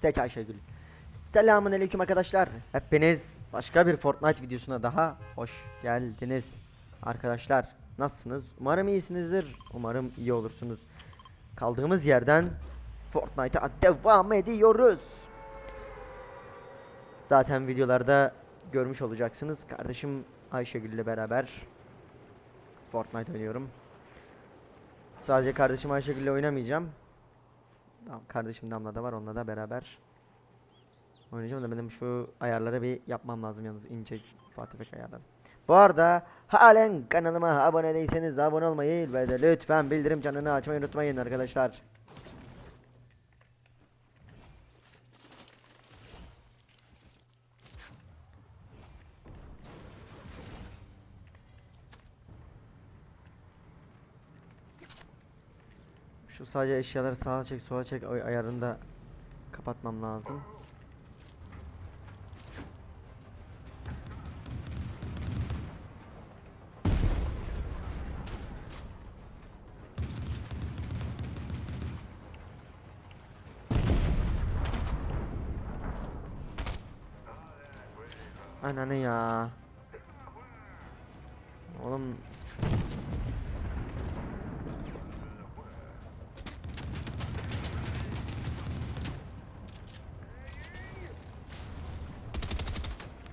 Seç Ayşegül. Selamun aleyküm arkadaşlar. Hepiniz başka bir Fortnite videosuna daha hoş geldiniz. Arkadaşlar nasılsınız? Umarım iyisinizdir. Umarım iyi olursunuz. Kaldığımız yerden Fortnite'a devam ediyoruz. Zaten videolarda görmüş olacaksınız. Kardeşim Ayşegül ile beraber Fortnite oynuyorum. Sadece kardeşim Ayşegül ile oynamayacağım. Kardeşim Damla da var onunla da beraber oynayacağım da benim şu ayarları bir yapmam lazım yalnız ince ufak tefek ayarlar. Bu arada halen kanalıma abone değilseniz abone olmayı ve de lütfen bildirim canını açmayı unutmayın arkadaşlar. Şu sadece eşyaları sağa çek sola çek ay- ayarını da kapatmam lazım. Ananı ya. Oğlum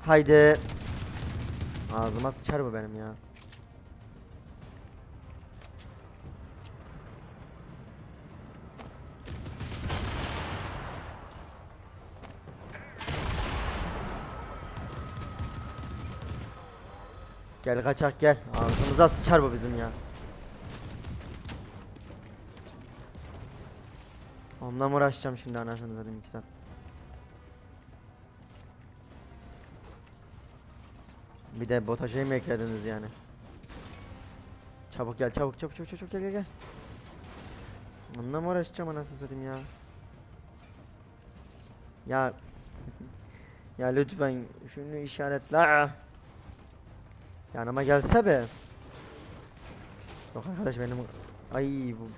Haydi. Ağzıma sıçar bu benim ya. Gel kaçak gel. Ağzımıza sıçar bu bizim ya. Onunla mı uğraşacağım şimdi anasını satayım iki saat. Bir de bota şey mi eklediniz yani? Çabuk gel çabuk çabuk çabuk çabuk gel gel gel. Onunla mı uğraşacağım anasını satayım ya? Ya ya lütfen şunu işaretle. Yanıma gelse be. Yok arkadaş benim ay bu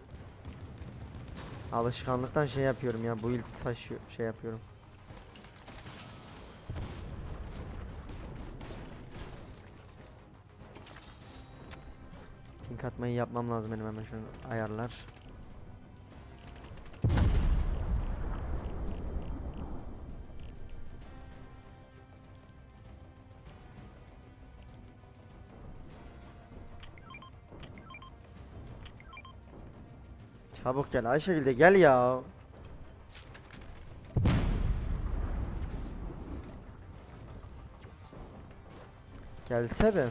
alışkanlıktan şey yapıyorum ya bu il taşıyor şey yapıyorum. Pink atmayı yapmam lazım benim hemen şu ayarlar. Çabuk gel Ayşegül de gel ya. Gelse be.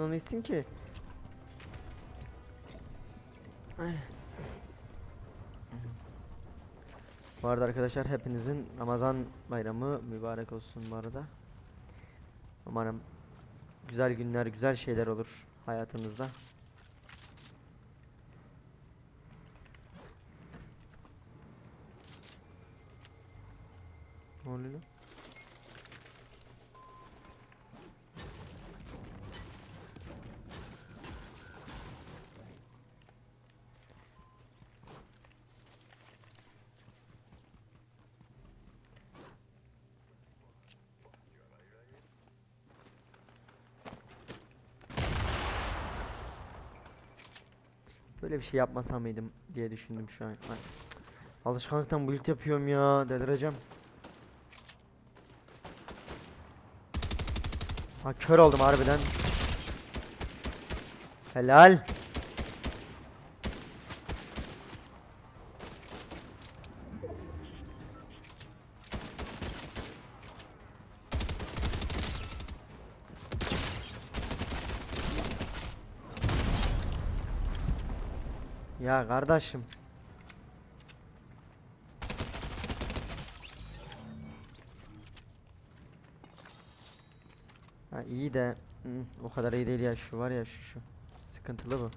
Onu içsin ki. Bu arada arkadaşlar hepinizin Ramazan bayramı mübarek olsun bu arada. Umarım güzel günler, güzel şeyler olur hayatınızda. Ne oluyor Böyle bir şey yapmasam mıydım diye düşündüm şu an. Ay. Alışkanlıktan build yapıyorum ya. Delireceğim. Ha kör oldum harbiden. Helal. Ya kardeşim. Ha iyi de hı, o kadar iyi değil ya şu var ya şu şu. Sıkıntılı bu.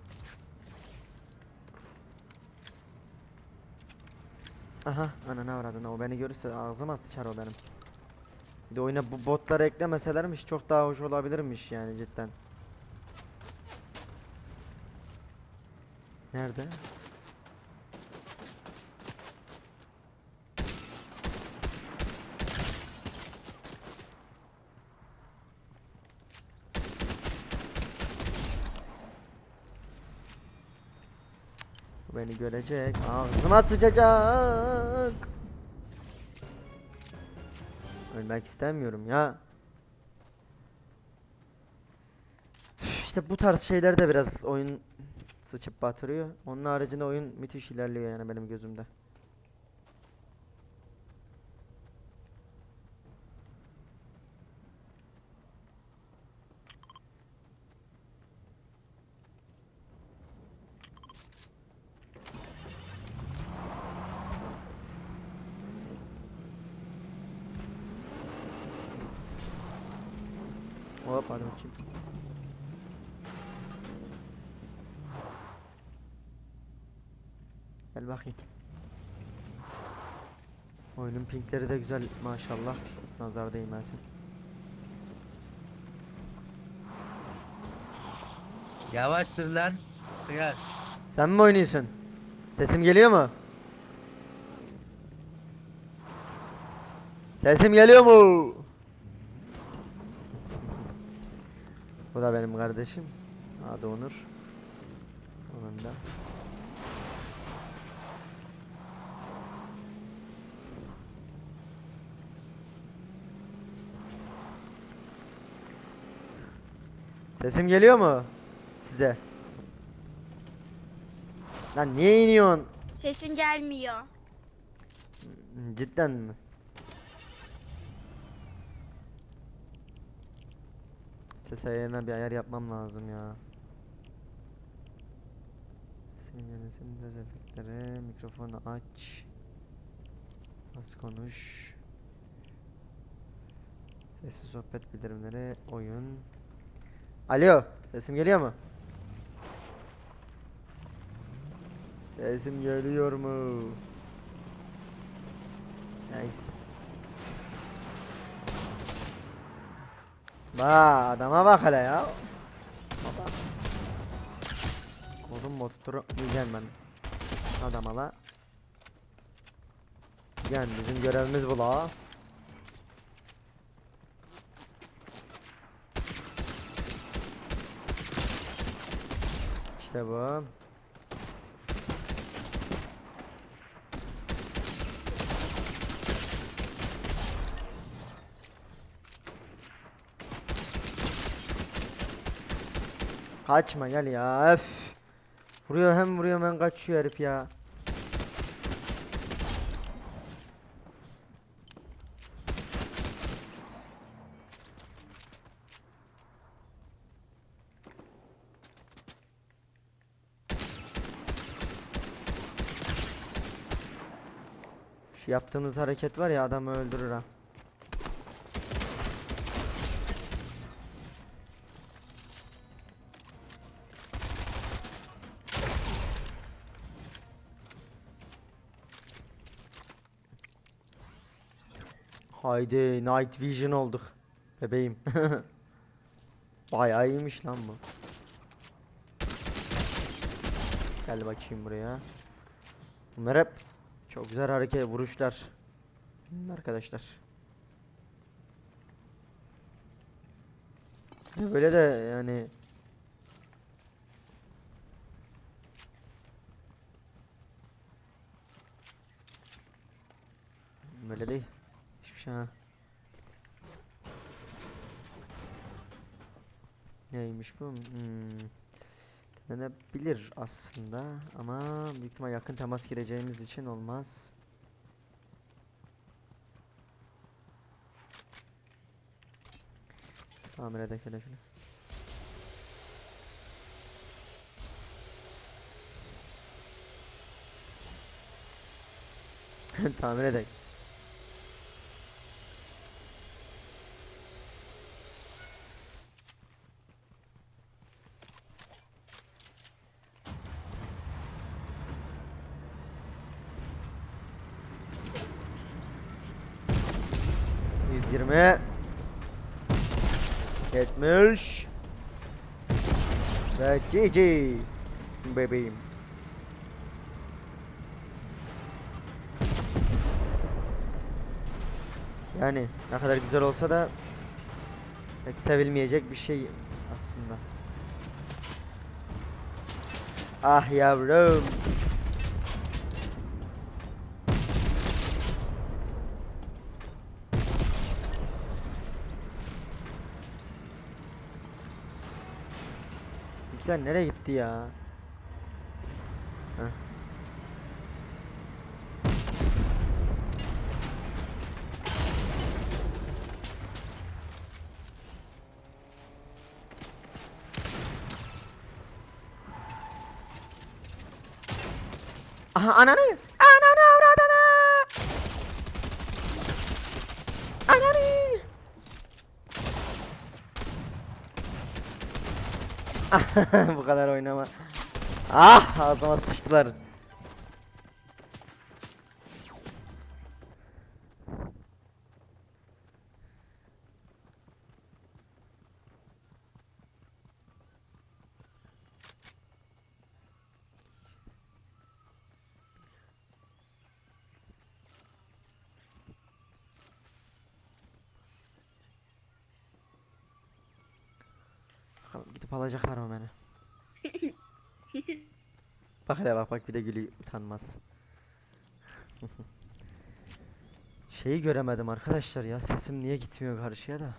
Aha ananı avradına o beni görürse ağzıma sıçar o benim. Bir de oyuna bu botları eklemeselermiş çok daha hoş olabilirmiş yani cidden. Nerede? Beni görecek. Ağzıma sıçacak. Ölmek istemiyorum ya. İşte bu tarz şeyler de biraz oyun sıçıp batırıyor. Onun haricinde oyun müthiş ilerliyor yani benim gözümde. Hop hadi bakayım. Gel bakayım. Oyunun pinkleri de güzel maşallah. Nazar değmesin. Yavaş sür lan. Hıyar. Sen mi oynuyorsun? Sesim geliyor mu? Sesim geliyor mu? Bu da benim kardeşim. Adı Onur. Onun da. Sesim geliyor mu size? Lan niye iniyorsun? Sesin gelmiyor. Cidden mi? Ses ayarına bir ayar yapmam lazım ya. Sesin yönetim ses efektleri, mikrofonu aç. Az konuş. Sesli sohbet bildirimleri, oyun. Alo, sesim geliyor mu? Sesim geliyor mu? Nice. Ba adama bak hele ya. Baba. Kodum motoru diyeceğim ben. Adama la. Yani bizim görevimiz bu la. İşte. Kaçma gel ya öf. Vuruyor hem vuruyor hem kaçıyor herif ya. Şu yaptığınız hareket var ya adamı öldürür ha. Haydi Night Vision olduk. Bebeğim. Bayağı iyiymiş lan bu. Gel bakayım buraya. Bunlar hep çok güzel hareket vuruşlar. Arkadaşlar. Böyle de yani Böyle değil. Hiçbir şey ha. Neymiş bu? Hmm. Denenebilir aslında ama büyük ihtimal yakın temas gireceğimiz için olmaz. Tamir edek hele şunu. Tamir edek. Yüz yirmi. 70 Ve GG Bebeğim Yani ne kadar güzel olsa da pek sevilmeyecek bir şey aslında. Ah yavrum. Bizimkiler nereye gitti ya? Heh. Aha ananı! Ananı avradını! Ananı! Bu kadar oynama. Ah ağzıma sıçtılar. Bakalım gidip alacaklar mı beni? bak hele bak bak bir de gülüyor utanmaz. Şeyi göremedim arkadaşlar ya sesim niye gitmiyor karşıya da.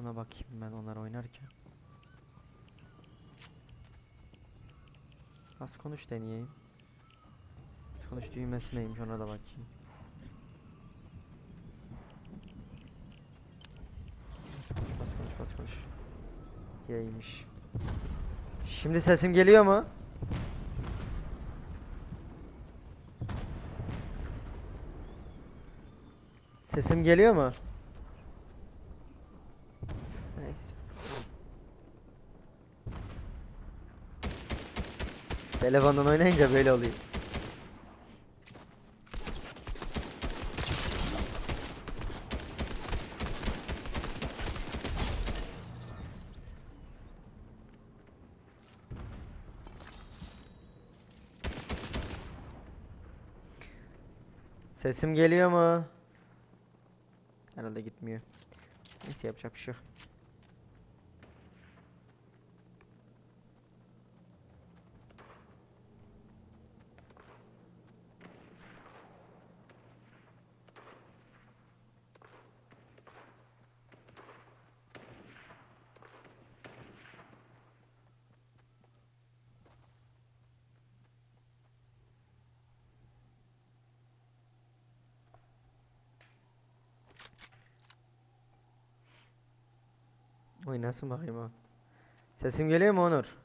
Ona bakayım ben onlar oynarken. Az konuş deneyeyim. Az konuş düğmesi neymiş ona da bakayım. Bas konuş bas konuş bas konuş. Yaymış. Şimdi sesim geliyor mu? Sesim geliyor mu? Neyse. Telefondan oynayınca böyle oluyor. Sesim geliyor mu? Herhalde gitmiyor. Neyse yapacak bir şey yok. Oynasın bakayım o. Sesim geliyor mu Onur?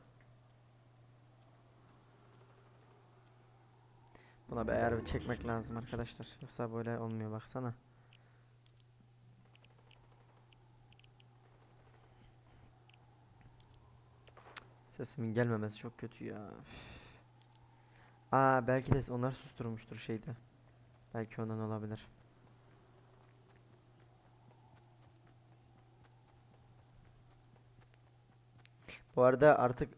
Buna bir ayar çekmek lazım arkadaşlar. Yoksa böyle olmuyor baksana. Sesimin gelmemesi çok kötü ya. Aa belki de onlar susturmuştur şeyde. Belki ondan olabilir. Bu arada artık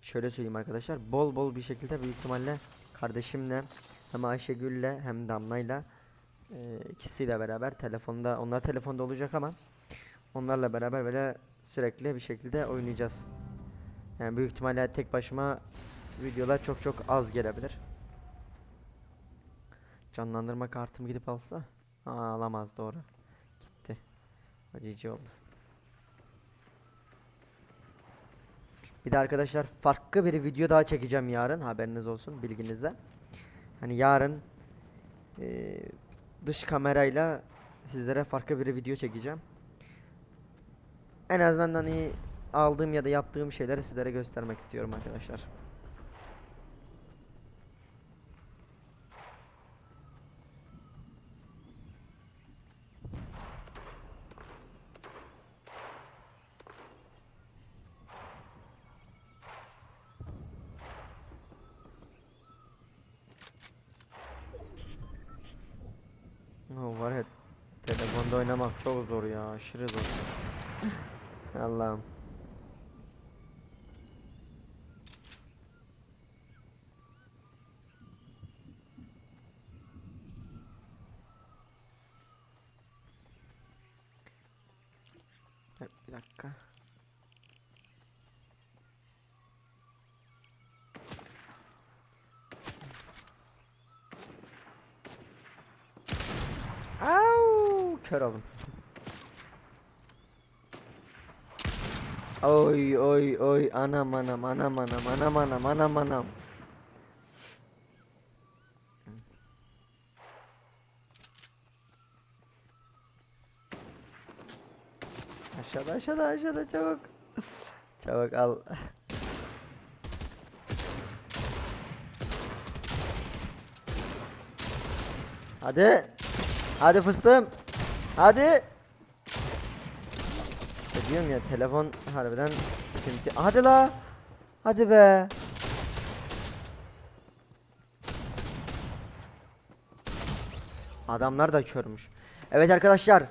şöyle söyleyeyim arkadaşlar. Bol bol bir şekilde büyük ihtimalle kardeşimle hem Ayşegül'le hem Damla'yla e, ikisiyle beraber telefonda onlar telefonda olacak ama onlarla beraber böyle sürekli bir şekilde oynayacağız. Yani büyük ihtimalle tek başıma videolar çok çok az gelebilir. Canlandırma kartımı gidip alsa Aa, alamaz doğru. Gitti. Acıcı oldu. Bir de arkadaşlar farklı bir video daha çekeceğim yarın haberiniz olsun bilginize. Hani yarın eee, dış kamerayla sizlere farklı bir video çekeceğim. En azından hani aldığım ya da yaptığım şeyleri sizlere göstermek istiyorum arkadaşlar. O var ya telefonda oynamak çok zor ya. Aşırı zor. Allah'ım. Evet, Bir dakika. Au, kör oldum. Oy oy oy anam anam anam anam anam anam anam anam. Aşağıda aşağıda aşağıda çabuk. Çabuk al. Hadi. Hadi fıstığım. Hadi. Ya diyorum ya telefon harbiden sıkıntı. Hadi la. Hadi be. Adamlar da körmüş. Evet arkadaşlar.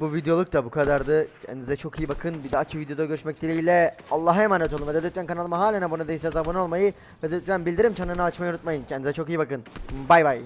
Bu videoluk da bu kadardı. Kendinize çok iyi bakın. Bir dahaki videoda görüşmek dileğiyle. Allah'a emanet olun ve de lütfen kanalıma halen abone değilseniz abone olmayı ve de lütfen bildirim çanını açmayı unutmayın. Kendinize çok iyi bakın. Bay bay.